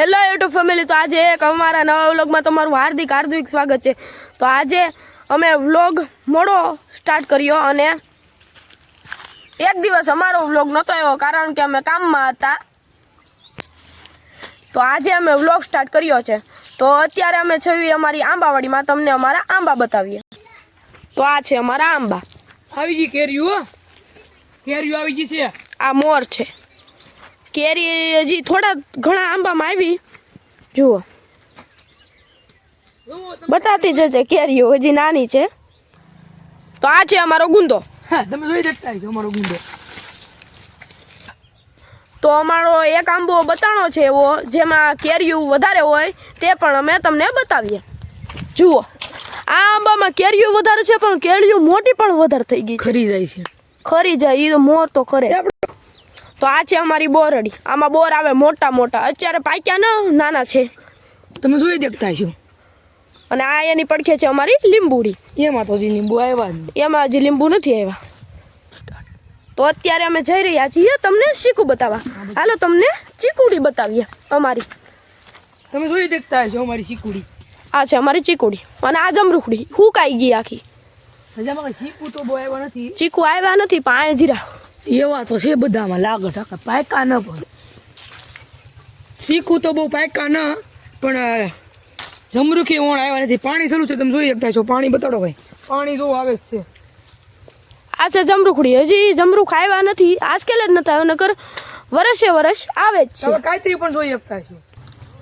Hello YouTube family તો આજે એક અમારા નવા વ્લોગમાં તમારું હાર્દિક હાર્દિક સ્વાગત છે. તો આજે અમે વ્લોગ મોડો સ્ટાર્ટ કર્યો અને એક દિવસ અમારો વ્લોગ નહોતો આવ્યો કારણ કે અમે કામમાં હતા. તો આજે અમે વ્લોગ સ્ટાર્ટ કર્યો છે. તો અત્યારે અમે છીએ અમારી આંબાવાડીમાં તમને અમારા આંબા બતાવીએ. તો આ છે અમારા આંબા. આવી ગઈ કેરીઓ. કેરીઓ આવી ગઈ છે. આ મોર છે. કેરી હજી થોડા ઘણા આંબામાં આવી. જુઓ. બતાતી જજે કેરીઓ હજી નાની છે. તો આ છે અમારો ગુંદો. હા તમે જોઈ શકતા છો અમારો ગુંદો. તો અમારો એક આંબો બતાણો છે એવો જેમાં કેરીયું વધારે હોય તે પણ અમે તમને બતાવીએ. જુઓ. આ આંબામાં કેરીયું વધારે છે પણ કેરીયું મોટી પણ વધારે થઈ ગઈ છે. ખરી જાય છે. ખરી જાય એ તો મોર તો આપણે તો આ છે અમારી બોરડી. આમાં બોર આવે મોટા મોટા. અત્યારે પાક્યા ન નાના છે. તમે જોઈ દેખતા છો. અને આ એની પડખે છે અમારી લીંબુડી. એમાં તો હજી લીંબુ આવ્યા. એમાં હજી લીંબુ નથી આવ્યા. તો અત્યારે અમે જઈ રહ્યા છીએ તમને ચીકુ બતાવવા. હાલો તમને ચીકુડી બતાવીએ અમારી. તમે જોઈ દેખતા છો અમારી ચીકુડી. આ છે અમારી ચીકુડી. અને આ જમરૂખડી. હુકાઈ ગઈ આખી. શીકું તો આવ્યા નથી. ચીકુ આવ્યા નથી પાંચ જીરા. એવા તો છે બધામાં લાગે ટાકા પાયકા ન પણ શીખવું તો બહુ પાયકા ન પણ જમરૂખી ઓણ આવ્યા નથી. પાણી શરૂ છે તમે જોઈ શકતા છો. પાણી બતાડો ભાઈ. પાણી જો આવે છે. આ છે જમરૂખડી. હજી જમરૂખ આવ્યા નથી. આજકાલ જ નથી આવ્યો નકર વર્ષે વર્ષ આવે જ છે. કાયત્રી પણ જોઈ શકતા છો.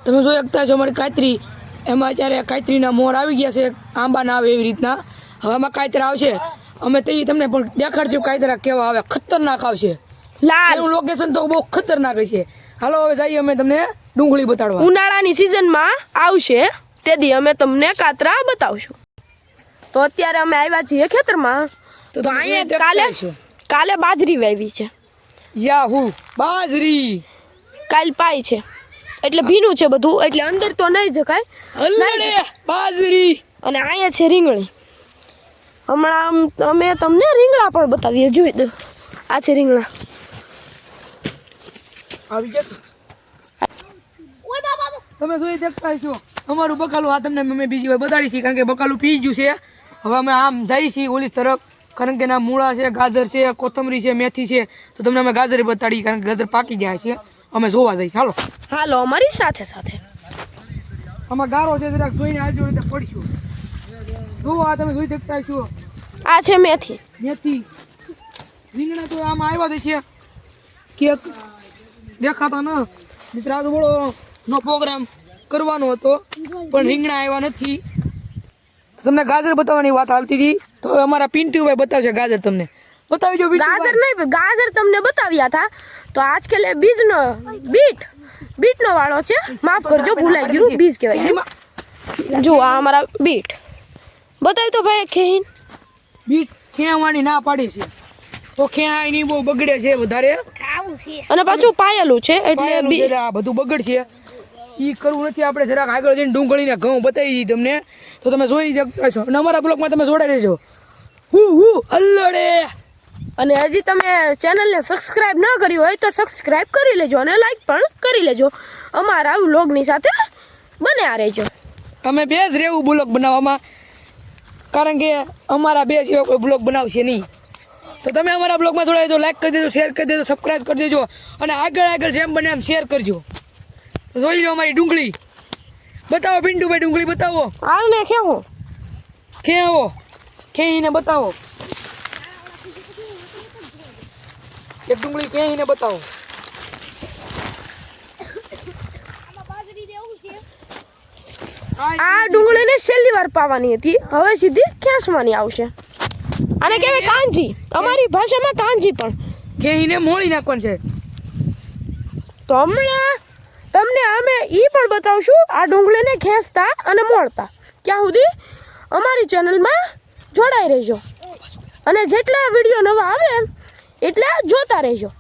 તમે જોઈ શકતા છો અમારી કાયત્રી એમાં અત્યારે કાયત્રીના મોર આવી ગયા છે. આંબાના આવે એવી રીતના. હવે કાયતરા આવશે. અમે તે તમને પણ દેખાડશું કાતરા કેવા આવે. ખતરનાક આવશે. લાલ. એનું લોકેશન તો બહુ ખતરનાક છે હાલો હવે જઈએ અમે તમને ડુંગળી બતાડવા. ઉનાળાની સિઝનમાં આવશે. તે દી અમે તમને કાતરા બતાવશું. તો અત્યારે અમે આવ્યા છીએ ખેતરમાં. તો અહીંયા કાલે કાલે બાજરી વાવી છે. યાહુ બાજરી. કાલ પાય છે. એટલે ભીનું છે બધું. એટલે અંદર તો નહીં જકાય બાજરી. અને અહીંયા છે રીંગણી. હમણાં આમ અમે તમને રીંગણા પણ બતાવીએ જોઈ દો. આ છે રીંગણા. આવી જશે તમે જોઈ શકતા છો અમારું બકાલું આ તમને અમે બીજી વાર બતાડી છીએ કારણ કે બકાલું પી ગયું છે. હવે અમે આમ જઈએ છીએ ઓલી તરફ. કારણ કે એના મૂળા છે ગાજર છે કોથમરી છે મેથી છે. તો તમને અમે ગાજર બતાડી કારણ કે ગાજર પાકી ગયા છે. અમે જોવા જઈએ. હાલો. હાલો અમારી સાથે સાથે. આમાં ગારો છે જરાક જોઈને આવજો રીતે પડશું. જુઓ આ તમે જોઈ શકતા છો આ છે મેથી. મેથી. રીંગણા તો આમાં આવ્યા છે. કેક દેખાતા ન. મિત્ર આ તો બડો નો પ્રોગ્રામ કરવાનો હતો પણ રીંગણા આવ્યા નથી. તમને ગાજર બતાવવાની વાત આવતી હતી. તો હવે અમારા પિન્ટુભાઈ બતાવશે ગાજર તમને. બતાવી જો ગાજર નહીં ગાજર તમને બતાવ્યા હતા. તો આજકાલ એ બીજનો બીટ બીટનો વાળો છે. માફ કરજો ભૂલાઈ ગયું. બીજ કહેવાય. જો આ અમારા બીટ. બતાવી તો ભાઈ ખેહીન બીટ ખેવાની ના પાડી છે. તો ખેહાય નહીં બહુ બગડે છે વધારે. અને પાછું પાયેલું છે એટલે આ બધું બગડશે. ઈ કરવું નથી આપણે જરાક આગળ જઈને ડુંગળીને ઘઉં બતાવી દીધી તમને. તો તમે જોઈ શકતા છો અને અમારા બ્લોગમાં તમે જોડાઈ રહેજો. હું હું અલ્લડે. અને હજી તમે ચેનલને સબસ્ક્રાઇબ ન કરી હોય તો સબસ્ક્રાઇબ કરી લેજો અને લાઈક પણ કરી લેજો. અમારા વ્લોગની સાથે બન્યા રહેજો. અમે બે જ રહેવું બ્લોગ બનાવવામાં. કારણ કે અમારા બે સિવાય કોઈ બ્લોગ બનાવશે નહીં. તો તમે અમારા બ્લોગમાં થોડા દેજો લાઈક કરી દેજો શેર કરી દેજો સબસ્ક્રાઈબ કરી દેજો અને આગળ આગળ જેમ બને એમ શેર કરજો. તો જોઈ લો અમારી ડુંગળી. બતાવો પિન્ટુભાઈ ડુંગળી બતાવો. હાલ ને કેવું આવો ખેઈને બતાવો? એક ડુંગળી ખેઈને બતાવો? આ ડુંગળીને છેલ્લી વાર પાવાની હતી. હવે સીધી ખેંચવાની આવશે. આને કહેવાય કાંજી. અમારી ભાષામાં કાંજી પણ. ઘેહીને મોળી નાખવાનું છે. તો હમણાં તમને અમે એ પણ બતાવશું આ ડુંગળીને ખેંચતા અને મોળતા. ત્યાં સુધી અમારી ચેનલમાં જોડાઈ રહેજો. અને જેટલા વીડિયો નવા આવે એટલા જોતા રહેજો.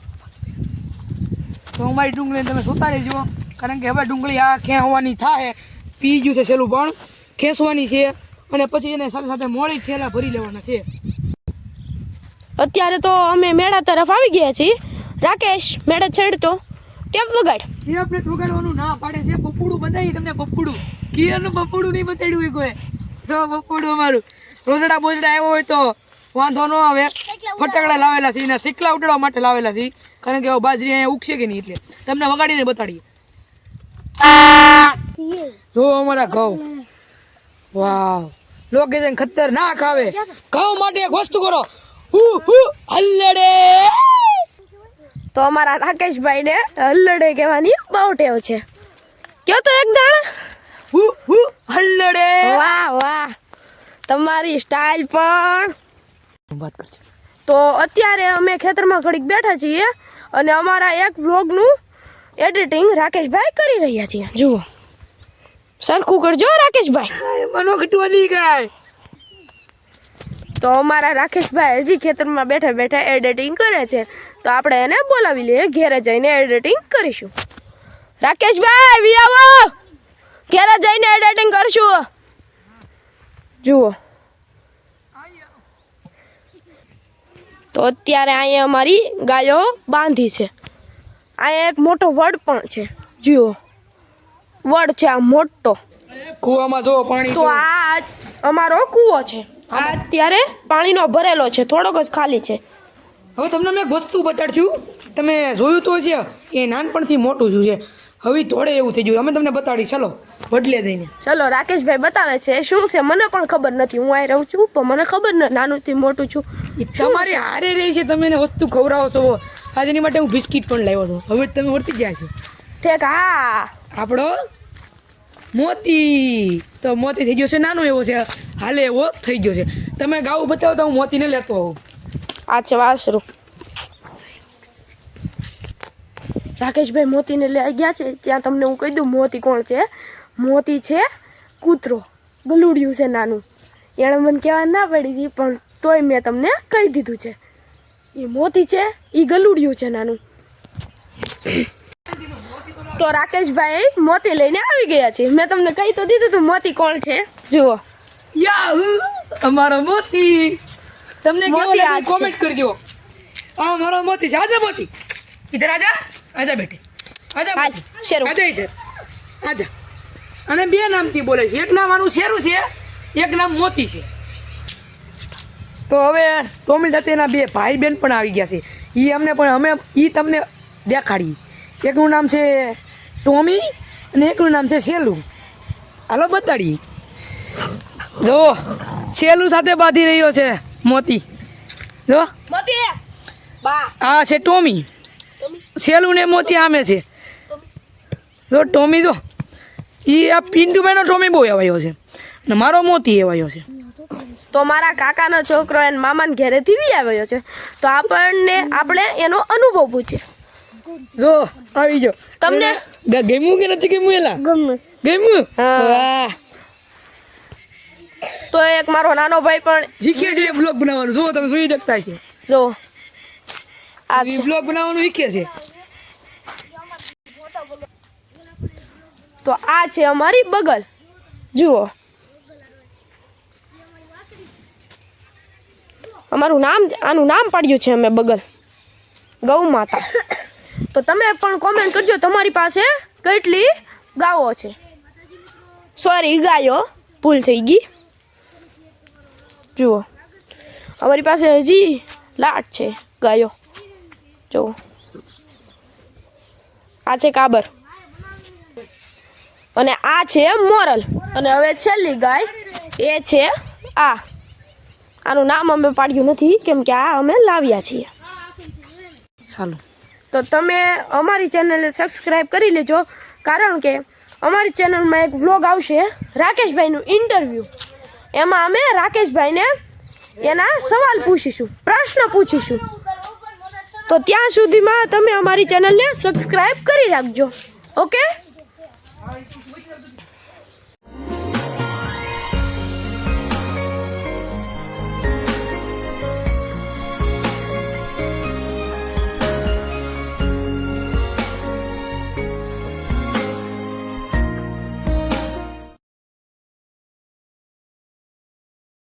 તો અમારી ડુંગળી તમે જોતા રહેજો. કારણ કે હવે ડુંગળી આ ખેંચવાની થાય. પી ગયું છે છેલ્લું પણ ખેંચવાની છે અને પછી એને સાથે સાથે મોળી ઠેલા ભરી લેવાના છે. અત્યારે તો અમે મેળા તરફ આવી ગયા છીએ. રાકેશ મેળા છેડતો. ટેપ વગાડ? એ આપણે વગાડવાનું ના પાડે છે. પપ્પુડું બતાવી તમને પપ્પુડું કિયરનું પપ્પુડું નહીં બતાડ્યું હોય કોઈ. જો પપ્પુડું અમારું. રોજડા બોજડા આવ્યો હોય તો વાંધો ન આવે. ફટાકડા લાવેલા છે એના શીકલા ઉડાડવા માટે લાવેલા છે. કારણ કે બાજરી અહીંયા ઉગશે કે નહીં એટલે. તમને વગાડીને બતાડીએ. જો અમારા ઘઉં. વાવ. લોકેશન ખતરનાક આવે. ઘઉં માટે એક વસ્તુ કરો. હલ્લડે. તો અમારા રાકેશભાઈને હલ્લડે કહેવાની બહુ ટેવ છે. કયો તો એક દાણ હલ્લડે. વાહ વાહ. તમારી સ્ટાઇલ પણ. વાત કરજો તો અત્યારે અમે ખેતરમાં ઘડીક બેઠા છીએ અને અમારા એક વ્લોગનું એડિટિંગ રાકેશભાઈ કરી રહ્યા છીએ. જુઓ. સરખું કરજો રાકેશભાઈ. મનો ઘટવા દી ગાય તો અમારા રાકેશભાઈ હજી ખેતરમાં બેઠા બેઠા એડિટિંગ કરે છે. તો આપણે એને બોલાવી લઈએ ઘેરે જઈને એડિટિંગ કરીશું. રાકેશભાઈ વી આવો! ઘેરે જઈને એડિટિંગ કરશું. જુઓ. તો અત્યારે અહીંયા અમારી ગાયો બાંધી છે. અહીંયા એક મોટો વડ પણ છે. જુઓ. વડ છે આ મોટો. કુવામાં જો પાણી તો આ અમારો કૂવો છે. આ અત્યારે પાણીનો ભરેલો છે થોડોક જ ખાલી છે. હવે તમને મેં એક વસ્તુ બતાડશું તમે જોયું તો છે એ નાનપણથી મોટું શું છે. હવે થોડે એવું થઈ ગયું. અમે તમને બતાડી ચલો બદલે દઈને. ચલો રાકેશભાઈ બતાવે છે શું છે? મને પણ ખબર નથી. હું અહીં રહું છું પણ મને ખબર નથી નાનુંથી મોટું છું. તમારી હારે રહી છે તમે વસ્તુ ખવડાવો છો. આજે એની માટે હું બિસ્કિટ પણ લાવ્યો છું. હવે તમે વર્તી ગયા છો. ઠેક હા. આપણો મોતી. તો મોતી થઈ ગયો છે, નાનો એવો છે. હાલે એવો થઈ ગયો છે. તમે ગાવું બતાવો તો હું મોતીને લેતો આવું આ છે વાસરું. રાકેશભાઈ મોતીને લઈ ગયા છે. ત્યાં તમને હું કહી દઉં, મોતી કોણ છે? મોતી છે કૂતરો. ગલુડિયું છે નાનું. એણે મને કહેવા ના પડી હતી, પણ તોય મેં તમને કહી દીધું છે. એ મોતી છે એ ગલુડિયું છે નાનું. તો રાકેશભાઈ મોતી લઈને આવી ગયા છે. મેં તમને કહી તો દીધું હતું મોતી કોણ છે? જુઓ. યાહુ! અમારો મોતી! તમને કેવો મોતી આ લાગે કોમેન્ટ કરજો. આ મારો મોતી છે. આજા મોતી. ઇધર આજા. આજા બેટી આજા. શેરું. આજા ઇધર આજા. અને બે નામથી બોલે છે. એક નામ આનું શેરું છે એક નામ મોતી છે. તો હવે ટોમી દત્તેના બે ભાઈ બહેન પણ આવી ગયા છે. એ અમને પણ અમે એ તમને દેખાડી. એકનું નામ છે ટોમી અને એકનું નામ છે સેલુ હાલો બતાડીએ. જો સેલું સાથે બાંધી રહ્યો છે મોતી. જો હા છે ટોમી. સેલું ને મોતી આમે છે. જો ટોમી જો એ આ પિન્ટુભાઈનો ટોમી બહુ એવાયો છે. અને મારો મોતી એવાયો છે. તો મારા કાકાનો છોકરો એને મામાને ઘેરેથી વી આવ્યો છે. તો આપણને આપણે એનો અનુભવ પૂછીએ. જો આવી જો તમને? ગમ્યું કે નથી ગમ્યું એલા? ગમ્યું. વાહ. તો એક મારો નાનો ભાઈ પણ શીખે છે બ્લોગ બનાવવાનું. જો તમે જોઈ શકતા છે જો. આ બ્લોગ બનાવવાનું શીખે છે. તો આ છે અમારી બગલ. જુઓ. અમારું નામ આનું નામ પાડ્યું છે અમે બગલ. ગૌ માતા. તો તમે પણ કોમેન્ટ કરજો તમારી પાસે કેટલી ગાવો છે. સોરી ગાયો. ભૂલ થઈ ગઈ. જુઓ. અમારી પાસે હજી લાટ છે, ગાયો. જુઓ. આ છે કાબર. અને આ છે મોરલ. અને હવે છેલ્લી ગાય, એ છે આ. આનું નામ અમે પાડ્યું નથી, કેમ કે આ અમે લાવ્યા છીએ. ચાલો. તો તમે અમારી ચેનલને સબસ્ક્રાઈબ કરી લેજો, કારણ કે અમારી ચેનલમાં એક વ્લોગ આવશે, રાકેશભાઈનું ઇન્ટરવ્યૂ એમાં અમે રાકેશભાઈને એના સવાલ પૂછીશું, પ્રશ્ન પૂછીશું. તો ત્યાં સુધીમાં તમે અમારી ચેનલને સબસ્ક્રાઈબ કરી રાખજો, ઓકે?